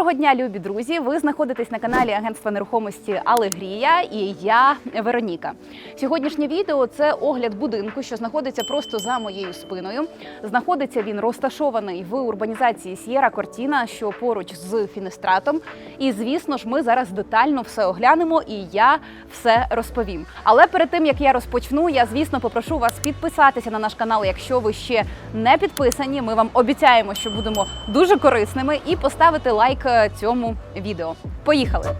Доброго дня, любі друзі! Ви знаходитесь на каналі Агентства нерухомості Алегрія і я Вероніка. Сьогоднішнє відео це огляд будинку, що знаходиться просто за моєю спиною. Знаходиться він розташований в урбанізації С'єра Кортіна, що поруч з Фінестратом. І звісно ж, ми зараз детально все оглянемо і я все розповім. Але перед тим як я розпочну, я звісно попрошу вас підписатися на наш канал, якщо ви ще не підписані. Ми вам обіцяємо, що будемо дуже корисними, і поставити лайк цьому відео. Поїхали!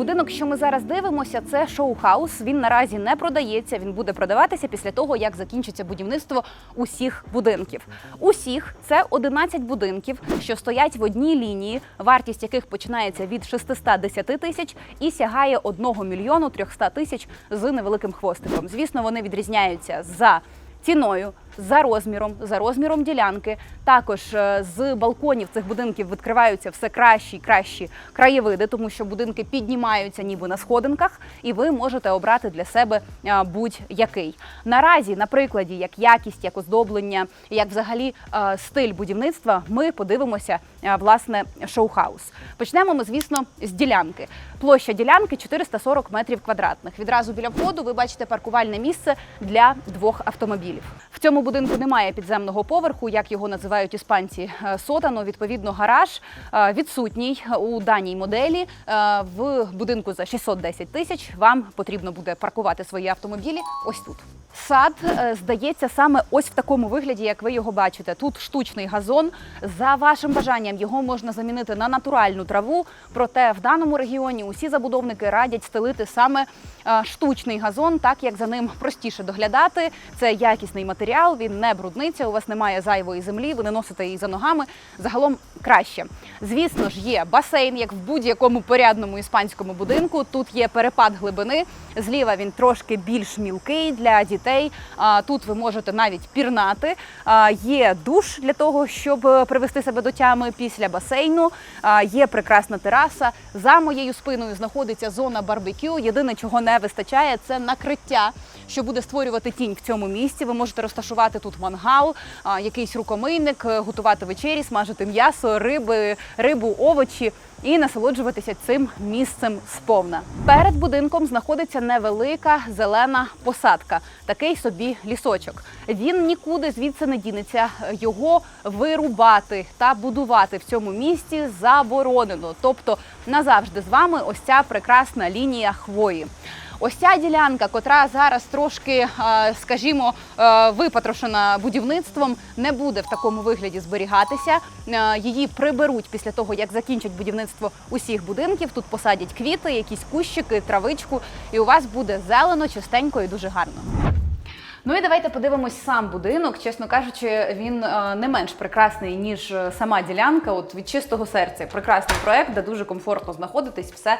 Будинок, що ми зараз дивимося, це шоу-хаус. Він наразі не продається. Він буде продаватися після того, як закінчиться будівництво усіх будинків. Усіх це 11 будинків, що стоять в одній лінії, вартість яких починається від 610 тисяч і сягає 1 мільйону 300 тисяч з невеликим хвостиком. Звісно, вони відрізняються за ціною, за розміром, за розміром ділянки. Також е, з балконів цих будинків відкриваються все кращі і кращі краєвиди, тому що будинки піднімаються ніби на сходинках, і ви можете обрати для себе е, будь-який. Наразі, на прикладі, як якість, як оздоблення, як взагалі е, стиль будівництва, ми подивимося власне шоу-хаус. Почнемо ми, звісно, з ділянки. Площа ділянки 440 метрів квадратних. Відразу біля входу ви бачите паркувальне місце для двох автомобілів. В цьому будинку немає підземного поверху, як його називають іспанці е, сотано. Відповідно, гараж е, відсутній у даній моделі. Е, В будинку за 610 тисяч вам потрібно буде паркувати свої автомобілі ось тут. Сад е, здається саме ось в такому вигляді, як ви його бачите. Тут штучний газон. За вашим бажанням його можна замінити на натуральну траву. Проте в даному регіоні усі забудовники радять стелити саме е, штучний газон, так як за ним простіше доглядати. Це якісний матеріал, він не брудниться. У вас немає зайвої землі, ви не носите її за ногами. Загалом краще. Звісно ж, є басейн, як в будь-якому порядному іспанському будинку. Тут є перепад глибини. Зліва він трошки більш мілкий для дітей. А, Тут ви можете навіть пірнати. Є душ для того, щоб е, привести себе до тями після басейну. Є прекрасна тераса. За моєю спиною знаходиться зона барбекю. Єдине, чого не вистачає, це накриття, що буде створювати тінь в цьому місці. Ви можете розташувати тут мангал, якийсь рукомийник, е, готувати вечері, смажити м'ясо, риби, рибу, овочі і насолоджуватися цим місцем сповна. Перед будинком знаходиться невелика зелена посадка, такий собі лісочок. Він нікуди звідси не дінеться. Його вирубати та будувати в цьому місці заборонено. Тобто назавжди з вами ось ця прекрасна лінія хвої. Ось ця ділянка, котра зараз трошки, е, скажімо, е, випотрошена будівництвом, не буде в такому вигляді зберігатися. Е, Її приберуть після того, як закінчать будівництво усіх будинків. Тут посадять квіти, якісь кущики, травичку, і у вас буде зелено, чистенько і дуже гарно. Ну і давайте подивимось сам будинок. Чесно кажучи, він е, не менш прекрасний ніж е, сама ділянка. От від чистого серця. Прекрасний проект, де дуже комфортно знаходитись, все е,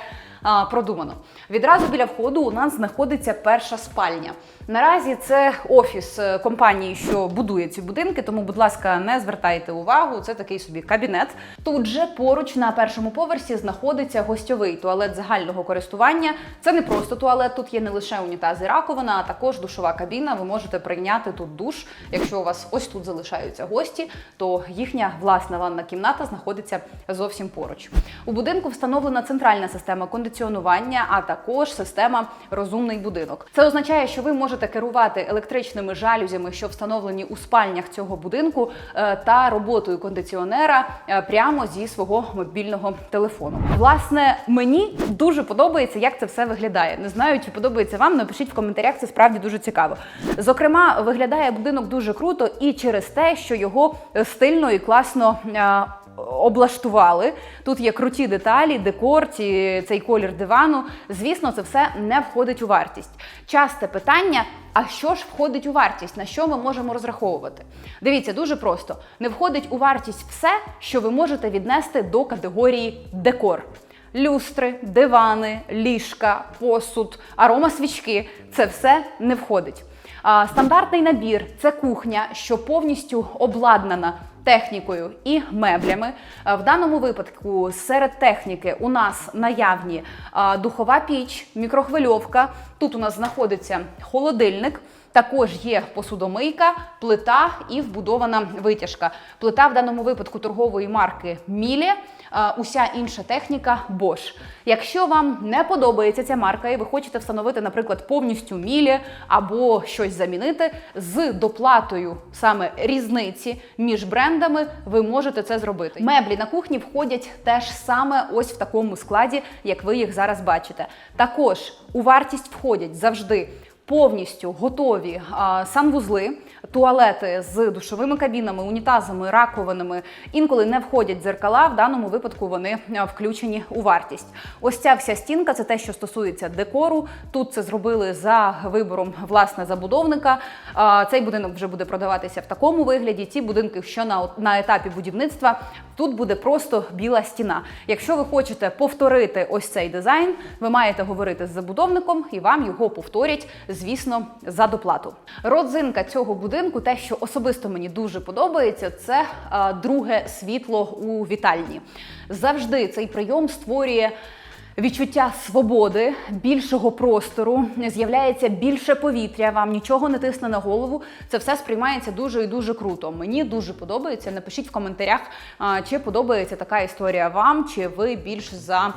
продумано. Відразу біля входу у нас знаходиться перша спальня. Наразі це офіс компанії, що будує ці будинки. Тому, будь ласка, не звертайте увагу. Це такий собі кабінет. Тут же поруч на першому поверсі знаходиться гостьовий туалет загального користування. Це не просто туалет. Тут є не лише унітаз і раковина, а також душова кабіна. Ви можете прийняти тут душ. Якщо у вас ось тут залишаються гості, то їхня власна ванна кімната знаходиться зовсім поруч. У будинку встановлена центральна система кондиціонування, а також система розумний будинок. Це означає, що ви можете керувати електричними жалюзями, що встановлені у спальнях цього будинку, е, та роботою кондиціонера е, прямо зі свого мобільного телефону. Власне, мені дуже подобається, як це все виглядає. Не знаю, чи подобається вам. Напишіть в коментарях, це справді дуже цікаво. Зокрема, виглядає будинок дуже круто і через те, що його е, стильно і класно. е, Облаштували тут є круті деталі, декор, ці, цей колір дивану. Звісно, це все не входить у вартість. Часте питання: а що ж входить у вартість? На що ми можемо розраховувати? Дивіться, дуже просто: не входить у вартість все, що ви можете віднести до категорії декор. Люстри, дивани, ліжка, посуд, аромасвічки це все не входить. Стандартний набір це кухня, що повністю обладнана технікою і меблями. В даному випадку серед техніки у нас наявні духова піч, мікрохвильовка. Тут у нас знаходиться холодильник. Також є посудомийка, плита і вбудована витяжка. Плита в даному випадку торгової марки Мілі. а Уся інша техніка Bosch. Якщо вам не подобається ця марка, і ви хочете встановити, наприклад, повністю мілі або щось замінити з доплатою саме різниці між брендами, ви можете це зробити. Меблі на кухні входять теж саме ось в такому складі, як ви їх зараз бачите. Також у вартість входять завжди. Повністю готові санвузли, туалети з душовими кабінами, унітазами, раковинами. Інколи не входять дзеркала. В даному випадку вони включені у вартість. Ось ця вся стінка це те, що стосується декору. Тут це зробили за вибором власне забудовника. Цей будинок вже буде продаватися в такому вигляді. Ті будинки, що на етапі будівництва, тут буде просто біла стіна. Якщо ви хочете повторити ось цей дизайн, ви маєте говорити з забудовником і вам його повторять, звісно, за доплату. Родзинка цього будинку, те, що особисто мені дуже подобається, це друге світло у вітальні. Завжди цей прийом створює. Відчуття свободи, більшого простору, з'являється більше повітря, вам нічого не тисне на голову. Це все сприймається дуже і дуже круто. Мені дуже подобається. Напишіть в коментарях, чи подобається така історія вам, чи ви більш за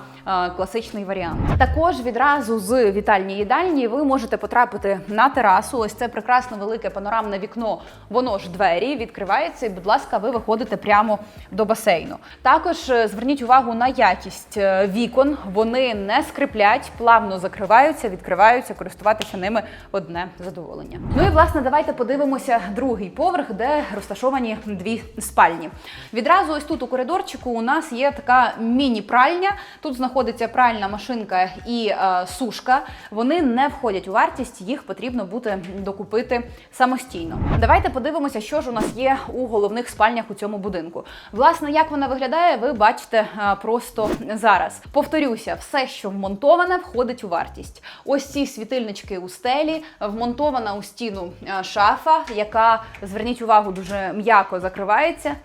класичний варіант. Також відразу з вітальні їдальні ви можете потрапити на терасу. Ось це прекрасне велике панорамне вікно. Воно ж двері відкривається, і, будь ласка, ви виходите прямо до басейну. Також е, зверніть увагу на якість е, вікон. Вони не скриплять, плавно закриваються, відкриваються, користуватися ними одне задоволення. Ну і власне, давайте подивимося другий поверх, де розташовані дві спальні. Відразу ось тут у коридорчику у нас є така міні-пральня. Тут знаходиться пральна машинка і е, сушка. Вони не входять у вартість, їх потрібно буде докупити самостійно. Давайте подивимося, що ж у нас є у головних спальнях у цьому будинку. Власне, як вона виглядає, ви бачите е, просто зараз. Повторюся, все, що вмонтоване, входить у вартість. Ось ці світильнички у стелі, вмонтована у стіну е, шафа, яка, зверніть увагу, дуже м'яко закривається.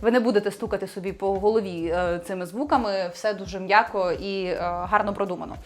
Ви не будете стукати собі по голові е, цими звуками, все дуже м'яко і е, гарно продумано.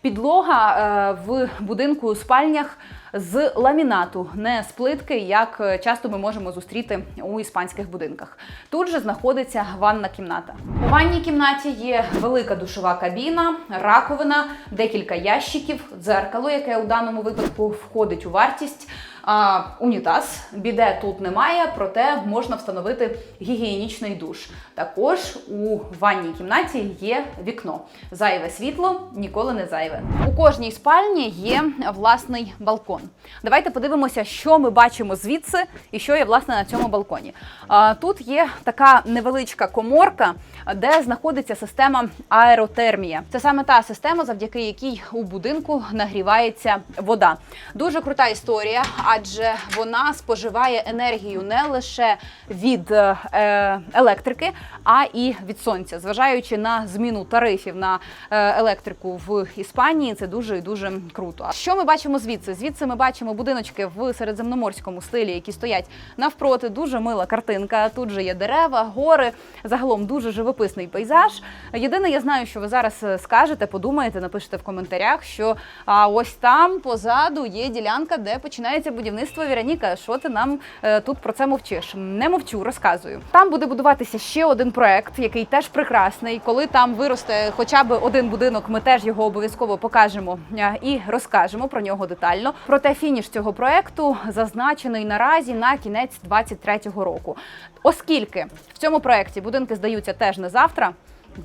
Підлога е, в будинку у спальнях з ламінату, не з плитки, як е, часто ми можемо зустріти у іспанських будинках. Тут же знаходиться ванна кімната. У ванній кімнаті є велика душова кабіна, раковина, декілька ящиків, дзеркало, яке у даному випадку входить у вартість. А, унітаз, біде тут немає, проте можна встановити гігієнічний душ. Також у ванній кімнаті є вікно. Зайве світло ніколи не зайве. У кожній спальні є власний балкон. Давайте подивимося, що ми бачимо звідси і що є власне на цьому балконі. А, тут є така невеличка коморка, де знаходиться система аеротермія. Це саме та система, завдяки якій у будинку нагрівається вода. Дуже крута історія, адже вона споживає енергію не лише від е, електрики, а і від сонця. Зважаючи на зміну тарифів на е, електрику в Іспанії, це дуже і дуже круто. А що ми бачимо звідси? Звідси ми бачимо будиночки в середземноморському стилі, які стоять навпроти. Дуже мила картинка. Тут же є дерева, гори. Загалом дуже живописний пейзаж. Єдине, я знаю, що ви зараз е, скажете, подумаєте, напишете в коментарях, що а ось там позаду є ділянка, де починається будівництво Віроніка. Що ти нам е, тут про це мовчиш? Не мовчу, розказую. Там буде будуватися ще один проект, який теж прекрасний. Коли там виросте хоча б один будинок, ми теж його обов'язково покажемо е, і розкажемо про нього детально. Проте фініш цього проекту зазначений наразі на кінець 23-го року. Оскільки в цьому проекті будинки здаються теж не завтра.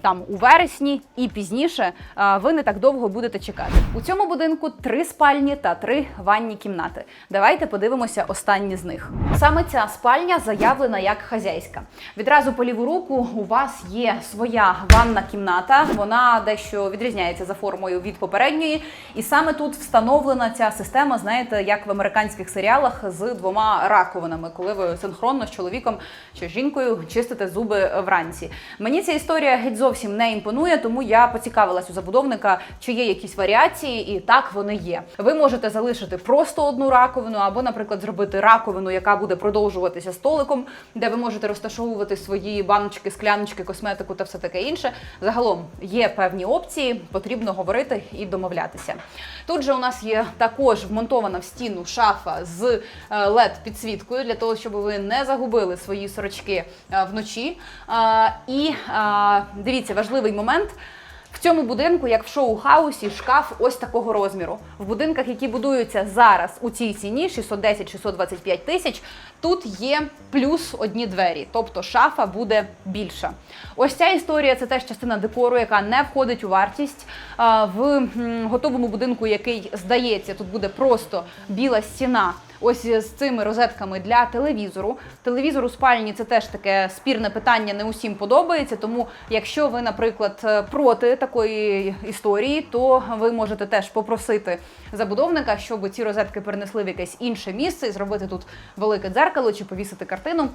Там у вересні і пізніше ви не так довго будете чекати. У цьому будинку три спальні та три ванні кімнати. Давайте подивимося останні з них. Саме ця спальня заявлена як хазяйська. Відразу по ліву руку у вас є своя ванна кімната. Вона дещо відрізняється за формою від попередньої, і саме тут встановлена ця система, знаєте, як в американських серіалах з двома раковинами, коли ви синхронно з чоловіком чи жінкою чистите зуби вранці. Мені ця історія геть зовсім не імпонує, тому я поцікавилась у забудовника, чи є якісь варіації, і так вони є. Ви можете залишити просто одну раковину, або, наприклад, зробити раковину, яка буде продовжуватися столиком, де ви можете розташовувати свої баночки, скляночки, косметику та все таке інше. Загалом є певні опції, потрібно говорити і домовлятися. Тут же у нас є також вмонтована в стіну шафа з led підсвіткою для того, щоб ви не загубили свої сорочки е, вночі. І а, дивіться, важливий момент. В цьому будинку, як в шоу-хаусі, шкаф ось такого розміру. В будинках, які будуються зараз у цій ціні 610-625 тисяч, тут є плюс одні двері, тобто шафа буде більша. Ось ця історія це теж частина декору, яка не входить у вартість. В готовому будинку, який здається, тут буде просто біла стіна. Ось з цими розетками для телевізору. Телевізор у спальні це теж таке спірне питання, не усім подобається. Тому, якщо ви, наприклад, е, проти такої історії, то ви можете теж попросити забудовника, щоб ці розетки перенесли в якесь інше місце і зробити тут велике дзеркало чи повісити картину.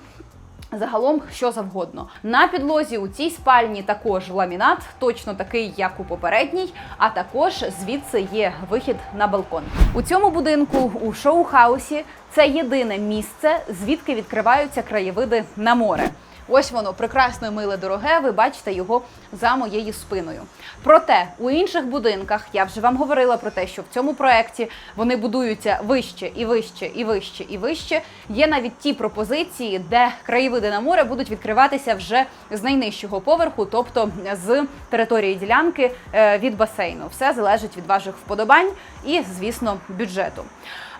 Загалом що завгодно. На підлозі у цій спальні також ламінат, точно такий, як у попередній, а також звідси є вихід на балкон. У цьому будинку у шоу-хаусі це єдине місце, звідки відкриваються краєвиди на море. Ось воно прекрасне, миле, дороге. Ви бачите його за моєю спиною. Проте у інших будинках я вже вам говорила про те, що в цьому проєкті вони будуються вище і вище, і вище, і вище. Є навіть ті пропозиції, де краєвиди на море будуть відкриватися вже з найнижчого поверху, тобто з території ділянки е, від басейну. Все залежить від ваших вподобань і, звісно, бюджету.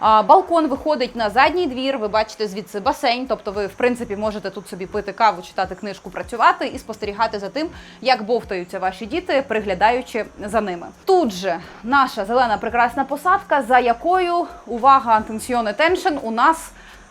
Балкон виходить на задній двір. Ви бачите звідси басейн, тобто ви в принципі можете тут собі пити каву, читати книжку, працювати і спостерігати за тим, як бовтаються ваші діти, приглядаючи за ними. Тут же наша зелена прекрасна посадка, за якою увага attention attention, у нас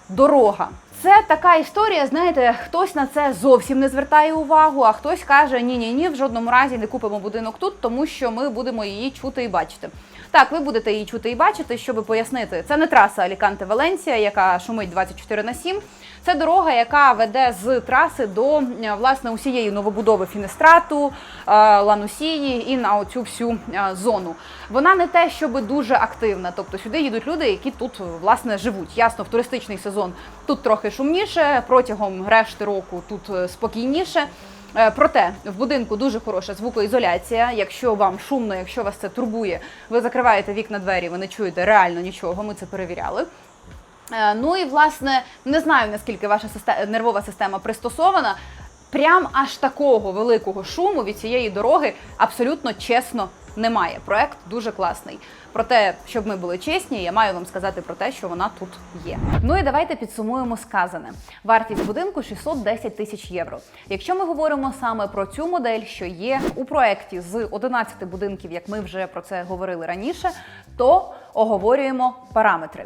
дорога. Це така історія, знаєте, хтось на це зовсім не звертає увагу, а хтось каже: ні, ні, ні, в жодному разі не купимо будинок тут, тому що ми будемо її чути і бачити. Так, ви будете її чути і бачити, щоб пояснити. Це не траса Аліканте Валенсія, яка шумить 24 на 7. Це дорога, яка веде з траси до е, власне усієї новобудови Фінестрату, е, Ланусії і на оцю всю е, зону. Вона не те, щоб дуже активна. Тобто сюди їдуть люди, які тут власне живуть. Ясно, в туристичний сезон тут трохи шумніше, протягом решти року тут е, спокійніше. Е, Проте в будинку дуже хороша звукоізоляція. Якщо вам шумно, якщо вас це турбує, ви закриваєте вікна двері, ви не чуєте реально нічого. Ми це перевіряли. Е, Ну і власне не знаю наскільки ваша нервова система пристосована. Прям аж такого великого шуму від цієї дороги абсолютно чесно немає. Проект дуже класний. Проте, щоб ми були чесні, я маю вам сказати про те, що вона тут є. Ну і давайте підсумуємо сказане. Вартість будинку 610 тисяч євро. Якщо ми говоримо саме про цю модель, що є у проекті з 11 будинків, як ми вже про це говорили раніше, то оговорюємо параметри.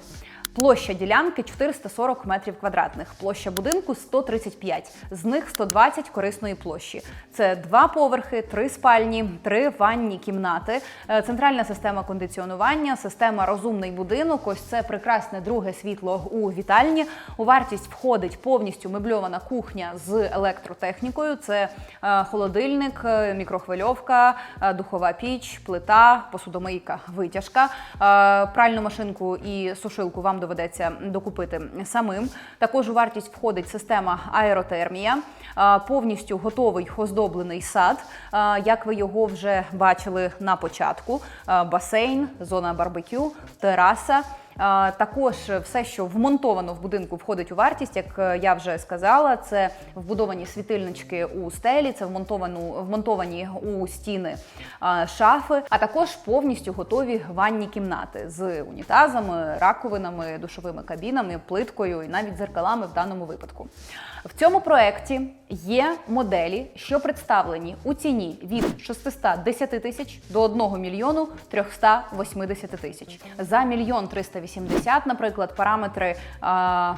Площа ділянки 440 метрів квадратних, площа будинку 135, з них 120 корисної площі. Це два поверхи, три спальні, три ванні кімнати, е, центральна система кондиціонування, система розумний будинок. Ось це прекрасне друге світло у вітальні. У вартість входить повністю мебльована кухня з електротехнікою. Це е, холодильник, е, мікрохвильовка, духова піч, плита, посудомийка, витяжка. Пральну машинку і сушилку вам доведеться докупити самим. Також у вартість входить система аеротермія, повністю готовий оздоблений сад, як ви його вже бачили на початку. Басейн, зона барбекю, тераса. Також все, що вмонтовано в будинку, входить у вартість. Як е, я вже сказала, це вбудовані світильнички у стелі, це вмонтовано вмонтовані у стіни шафи, а також повністю готові ванні кімнати з унітазами, раковинами, душовими кабінами, плиткою і навіть зеркалами в даному випадку. В цьому проекті є моделі, що представлені у ціні від 610 тисяч до 1 мільйону 380 тисяч. За мільйон 380, наприклад, параметри. А,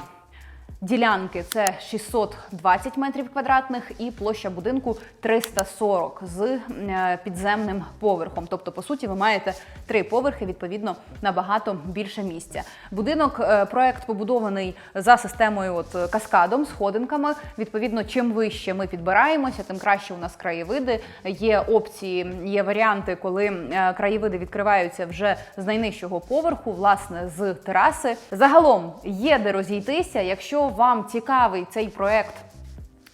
Ділянки це 620 метрів квадратних і площа будинку 340 з е, підземним поверхом. Тобто, по суті, ви маєте три поверхи, відповідно, набагато більше місця. Будинок, е, проект побудований за системою от каскадом, сходинками. Відповідно, чим вище ми підбираємося, тим краще у нас краєвиди. Є опції, є варіанти, коли е, краєвиди відкриваються вже з найнижчого поверху, власне, з тераси. Загалом є де розійтися. Якщо вам цікавий цей проект.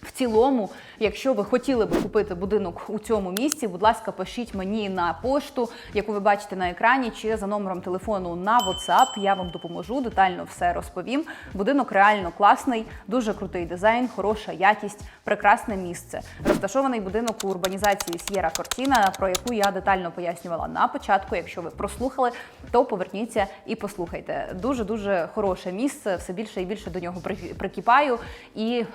В цілому, якщо ви хотіли би купити будинок у цьому місці, будь ласка, пишіть мені на пошту, яку ви бачите на екрані, чи за номером телефону на WhatsApp. Я вам допоможу, детально все розповім. Будинок реально класний, дуже крутий дизайн, хороша якість, прекрасне місце. Розташований будинок у урбанізації С'єра Кортіна, про яку я детально пояснювала на початку. Якщо ви прослухали, то поверніться і послухайте. Дуже дуже хороше місце. Все більше і більше до нього при- прикипаю і.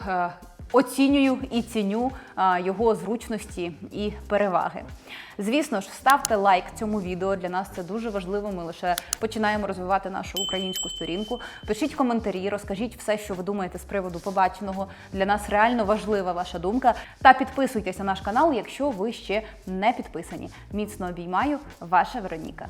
Оцінюю і ціню його зручності і переваги. Звісно ж, ставте лайк цьому відео. Для нас це дуже важливо. Ми лише починаємо розвивати нашу українську сторінку. Пишіть коментарі, розкажіть все, що ви думаєте з приводу побаченого. Для нас реально важлива ваша думка. Та підписуйтесь на наш канал, якщо ви ще не підписані. Міцно обіймаю, ваша Вероніка.